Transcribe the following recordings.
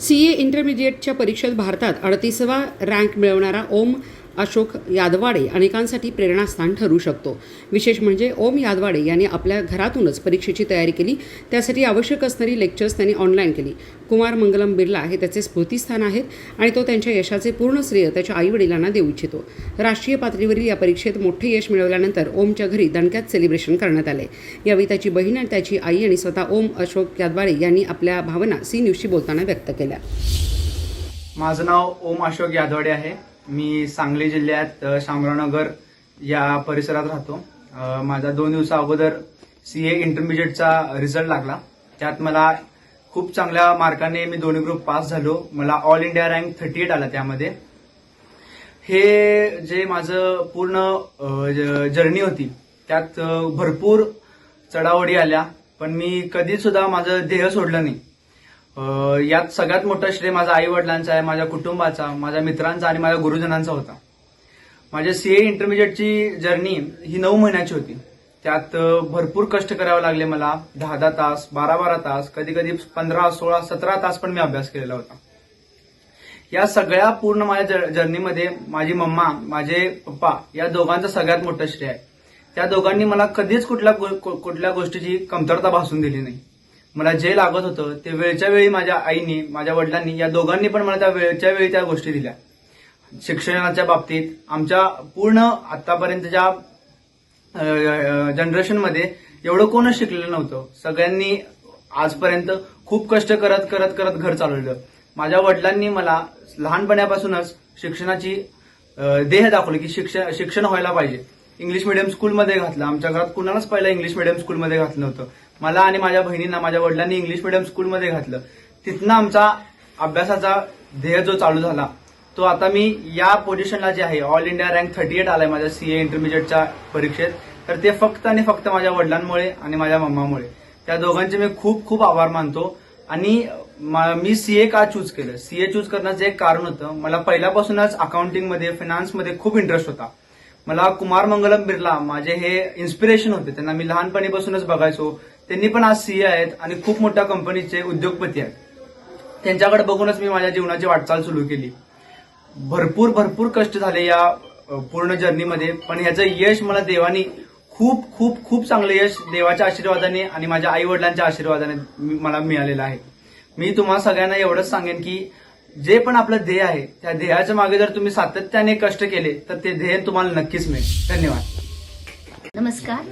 C ए इंटरमिजिएटच्या परीक्षेत भारतात अडतीसवा rank मिळवणारा ओम अशोक यादवाडे अनेकांसाठी प्रेरणास्थान ठरू शकतो. विशेष म्हणजे ओम यादवाडे यांनी आपल्या घरातूनच परीक्षेची तयारी केली. त्यासाठी आवश्यक असणारी लेक्चर्स त्यांनी ऑनलाईन केली. कुमार मंगलम बिर्ला हे त्याचे स्मृतीस्थान आहेत आणि तो त्यांच्या यशाचे पूर्ण श्रेय त्याच्या आईवडिलांना देऊ इच्छितो. राष्ट्रीय पातळीवरील या परीक्षेत मोठे यश मिळवल्यानंतर ओमच्या घरी दणक्यात सेलिब्रेशन करण्यात आले. यावेळी त्याची बहीण आणि त्याची आई आणि स्वतः ओम अशोक यादवाडे यांनी आपल्या भावना सी न्यूजशी बोलताना व्यक्त केल्या. माझं नाव ओम अशोक यादवाडे आहे. मी सांगली जिल्ह्यात शामरावनगर या परिसरात राहतो. माझा दोन दिवसा अगोदर सी ए इंटरमिजिएटचा रिझल्ट लागला. त्यात मला खूप चांगल्या मार्काने मी दोन्ही ग्रुप पास झालो. मला all India rank thirty eight आला त्यामध्ये. हे जे माझं पूर्ण जर्नी होती त्यात भरपूर चढावडी आल्या. पण मी कधीसुद्धा माझं ध्येय सोडलं नाही. यात सगळ्यात मोठं श्रेय माझ्या आई वडिलांचा आहे माझ्या कुटुंबाचा माझ्या मित्रांचा आणि माझ्या गुरुजनांचा होता. माझ्या सीए इंटरमिजिएटची जर्नी ही नऊ महिन्याची होती. त्यात भरपूर कष्ट करावे लागले मला. दहा दहा तास बारा बारा तास कधी कधी पंधरा सोळा सतरा तास पण मी अभ्यास केलेला होता. या सगळ्या पूर्ण माझ्या जर्नीमध्ये माझी मम्मा माझे पप्पा या दोघांचं सगळ्यात मोठं श्रेय आहे. त्या दोघांनी मला कधीच कुठल्या कु- कुठल्या गोष्टीची कमतरता भासून दिली नाही. मला जे लागत होतं ते वेळच्या वेळी माझ्या आईनी माझ्या वडिलांनी या दोघांनी पण मला त्या वेळच्या वेळी त्या गोष्टी दिल्या. शिक्षणाच्या बाबतीत आमच्या पूर्ण आतापर्यंतच्या जनरेशनमध्ये एवढं कोणच शिकलेलं नव्हतं. सगळ्यांनी आजपर्यंत खूप कष्ट करत करत करत घर चालवलं. माझ्या वडिलांनी मला लहानपणापासूनच शिक्षणाची देह दाखवली की शिक्षण शिक्षण व्हायला पाहिजे. इंग्लिश मिडियम स्कूलमध्ये घातलं. आमच्या घरात कुणालाच पहिला इंग्लिश मिडियम स्कूलमध्ये घातलं नव्हतं. मला आणि माझ्या बहिणींना माझ्या वडिलांनी इंग्लिश मिडियम स्कूलमध्ये घातलं. तिथनं आमचा अभ्यासाचा ध्येय जो चालू झाला तो आता मी या पोझिशनला जे आहे all India rank thirty eight आलाय माझ्या सीए इंटरमिजिएटच्या परीक्षेत. तर ते फक्त आणि फक्त माझ्या वडिलांमुळे आणि माझ्या मम्मामुळे. त्या दोघांचे मी खूप खूप आभार मानतो. आणि मी सीए का चूज केलं? सीए चूज करण्याचं एक कारण होतं मला पहिल्यापासूनच अकाउंटिंगमध्ये फिनान्समध्ये खूप इंटरेस्ट होता. मला कुमार मंगलम बिर्ला माझे हे इन्स्पिरेशन होते. त्यांना मी लहानपणीपासूनच बघायचो. त्यांनी पण आज सीए आहेत आणि खूप मोठ्या कंपनीचे उद्योगपती आहेत. त्यांच्याकडे बघूनच मी माझ्या जीवनाची वाटचाल सुरू केली. भरपूर भरपूर कष्ट झाले या पूर्ण जर्नीमध्ये पण याचं यश मला देवानी खूप खूप खूप चांगलं यश देवाच्या आशीर्वादाने आणि माझ्या आई वडिलांच्या आशीर्वादाने मला मिळालेलं आहे. मी तुम्हाला सगळ्यांना एवढंच सांगेन की जे पण आपलं ध्येय आहे त्या ध्येयाच्या मागे जर तुम्ही सातत्याने कष्ट केले तर ते ध्येय तुम्हाला नक्कीच मिळेल. धन्यवाद. नमस्कार.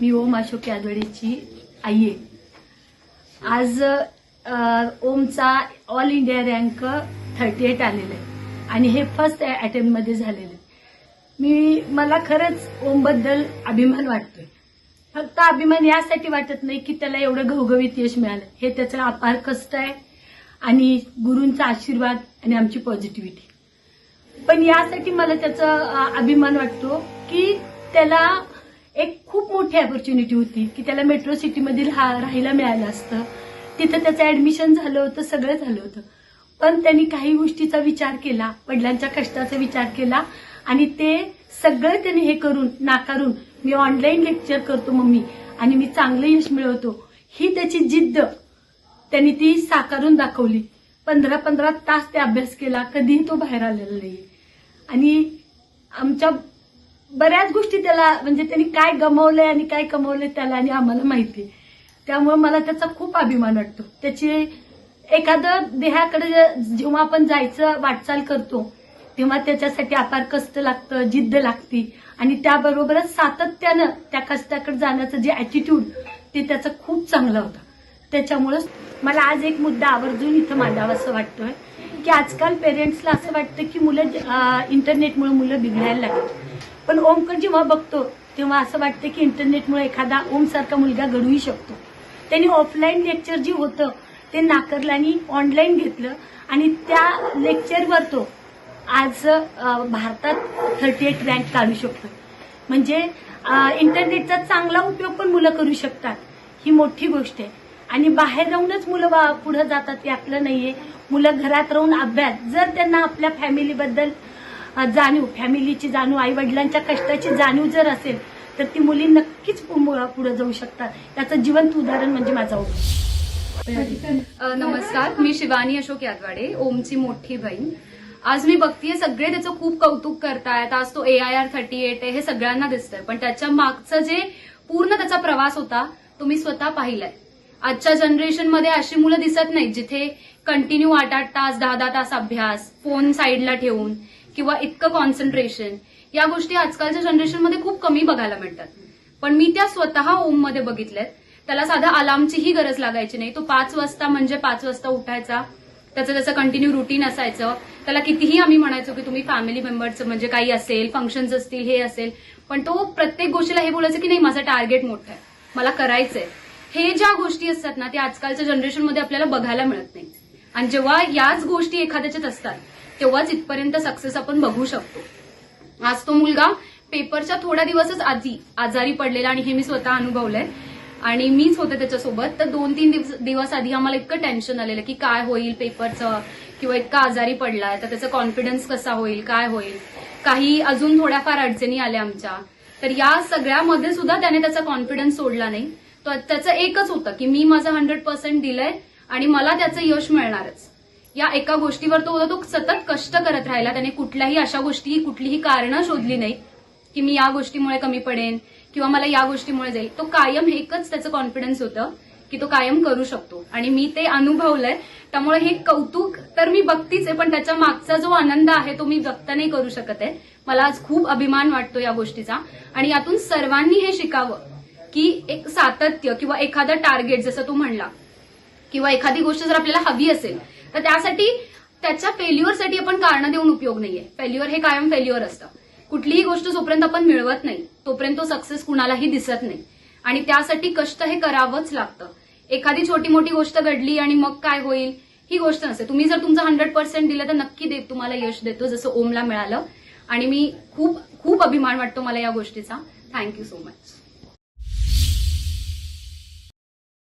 मी ओम अशोक यादवडेची आई आहे. आज ओमचा all India rank thirty eight आलेला आहे. आणि हे फर्स्ट अटेम्प्टमध्ये झालेलं आहे. मी मला खरंच ओमबद्दल अभिमान वाटतोय. फक्त अभिमान यासाठी वाटत नाही की त्याला एवढं घवघवीत यश मिळालं. हे त्याचं अपार कष्ट आहे आणि गुरूंचा आशीर्वाद आणि आमची पॉझिटिव्हिटी पण यासाठी मला त्याचा अभिमान वाटतो की त्याला एक खूप मोठी ऑपॉर्च्युनिटी होती की त्याला मेट्रो सिटीमध्ये हा राहायला मिळालं असतं. तिथं त्याचं ऍडमिशन झालं होतं सगळं झालं होतं. पण त्यांनी काही गोष्टीचा विचार केला वडिलांच्या कष्टाचा विचार केला आणि ते सगळं त्यांनी हे करून नाकारून मी ऑनलाईन लेक्चर करतो मम्मी आणि मी चांगलं यश मिळवतो ही त्याची जिद्द त्यांनी ती साकारून दाखवली. पंधरा पंधरा तास ते अभ्यास केला कधीही तो बाहेर आलेला नाही आणि आमच्या बऱ्याच गोष्टी त्याला म्हणजे त्यांनी काय गमावलंय आणि काय कमवलंय त्याला आणि आम्हाला माहिती. आहे. त्यामुळे मला त्याचा खूप अभिमान वाटतो. त्याची एखादं देहाकडे जेव्हा आपण जायचं वाटचाल करतो तेव्हा त्याच्यासाठी अपार कष्ट लागतं जिद्द लागती. आणि त्याबरोबरच सातत्यानं त्या कष्टाकडे जाण्याचं जे अॅटिट्यूड ते त्याचं खूप चांगलं होतं. त्याच्यामुळंच मला आज एक मुद्दा आवर्जून इथं मांडावा असं वाटतोय की आजकाल पेरेंट्सला असं वाटतं की मुलं इंटरनेटमुळे मुलं बिघडायला लागतात पण ओमकर जेव्हा बघतो तेव्हा असं वाटतं की इंटरनेटमुळे एखादा ओमसारखा मुलगा घडवू शकतो. त्यांनी ऑफलाईन लेक्चर जे होतं ते नाकारलं आणि ऑनलाईन घेतलं आणि त्या लेक्चरवर तो आज भारतात थर्टी एट रँक काढू शकतो. म्हणजे इंटरनेटचा चांगला उपयोग पण मुलं करू शकतात. ही मोठी गोष्ट आहे. आणि बाहेर राहूनच मुलं वा- पुढे जातात यातलं नाहीये. मुलं घरात राहून अभ्यास जर त्यांना आपल्या फॅमिलीबद्दल जाणीव फॅमिलीची जाणीव आई वडिलांच्या कष्टाची जाणीव जर असेल तर ती मुली नक्कीच पुढे जाऊ शकतात. त्याचं जिवंत उदाहरण म्हणजे माझा ओम. नमस्कार मी शिवानी अशोक यादवाडे ओमची मोठी बहीण. आज मी बघतीये सगळे त्याचं खूप कौतुक करतायत. आज तो A I R thirty eight आहे हे सगळ्यांना दिसतंय. पण त्याच्या मागचं जे पूर्ण त्याचा प्रवास होता तो मी स्वतः पाहिलाय. आजच्या जनरेशनमध्ये अशी मुलं दिसत नाहीत जिथे कंटिन्यू आठ आठ तास दहा दहा तास अभ्यास फोन साईडला ठेवून किंवा इतकं कॉन्सन्ट्रेशन या गोष्टी आजकालच्या जनरेशनमध्ये खूप कमी बघायला मिळतात. पण मी त्या स्वतः ओममध्ये बघितल्यात. त्याला साधा अलार्मचीही गरज लागायची नाही. तो पाच वाजता म्हणजे पाच वाजता उठायचा. त्याचं त्याचं कंटिन्यू रुटीन असायचं. त्याला कितीही आम्ही म्हणायचो की तुम्ही फॅमिली मेंबरचं म्हणजे काही असेल फंक्शन्स असतील हे असेल पण तो प्रत्येक गोष्टीला हे बोलायचं की नाही माझं टार्गेट मोठं आहे. मला करायचंय. हे ज्या गोष्टी असतात ना त्या आजकालच्या जनरेशनमध्ये आपल्याला बघायला मिळत नाही आणि जेव्हा याच गोष्टी एखाद्याच्यात असतात तेव्हाच इथपर्यंत सक्सेस आपण बघू शकतो. आज तो मुलगा पेपरच्या थोड्या दिवसच आधी आजारी पडलेला आणि हे मी स्वतः अनुभवलंय. आणि मीच होते त्याच्यासोबत. तर दोन तीन दिवस दिवस आधी आम्हाला इतकं टेन्शन आलेलं की काय होईल पेपरचं किंवा इतका आजारी पडलाय. तर त्याचा कॉन्फिडन्स कसा होईल काय होईल? काही अजून थोड्याफार अडचणी आल्या आमच्या. तर या सगळ्यामध्ये सुद्धा त्याने त्याचा कॉन्फिडन्स सोडला नाही. तर त्याचं एकच होतं की मी माझं हंड्रेड पर्सेंट दिलंय आणि मला त्याचं यश मिळणारच. या एका गोष्टीवर तो होता तो सतत कष्ट करत राहिला त्याने कुठल्याही अशा गोष्टी कुठलीही कारणं शोधली नाही की मी या गोष्टीमुळे कमी पडेन किंवा मला या गोष्टीमुळे जाईल. तो कायम एकच त्याचं कॉन्फिडन्स होतं की तो कायम करू शकतो. आणि मी ते अनुभवलंय त्यामुळे हे कौतुक तर मी बघतीच आहे पण त्याच्या मागचा जो आनंद आहे तो मी व्यक्त नाही करू शकत आहे. मला आज खूप अभिमान वाटतो या गोष्टीचा. आणि यातून सर्वांनी हे शिकावं की एक सातत्य किंवा एखादं टार्गेट जसं तू म्हणला किंवा एखादी गोष्ट जर आपल्याला हवी असेल तर त्यासाठी त्याच्या फेल्युअरसाठी आपण कारण देऊन उपयोग नाहीये. फेल्युअर हे कायम फेल्युअर असतं. कुठलीही गोष्ट जोपर्यंत आपण मिळवत नाही तोपर्यंत तो सक्सेस कुणालाही दिसत नाही. आणि त्यासाठी कष्ट हे करावंच लागतं. एखादी छोटी मोठी गोष्ट घडली आणि मग काय होईल ही गोष्ट नसते. तुम्ही जर तुमचं हंड्रेड पर्सेंट दिलं तर नक्की देत तुम्हाला यश देतो जसं ओमला मिळालं. आणि मी खूप खूप अभिमान वाटतो मला या गोष्टीचा. Thank you so much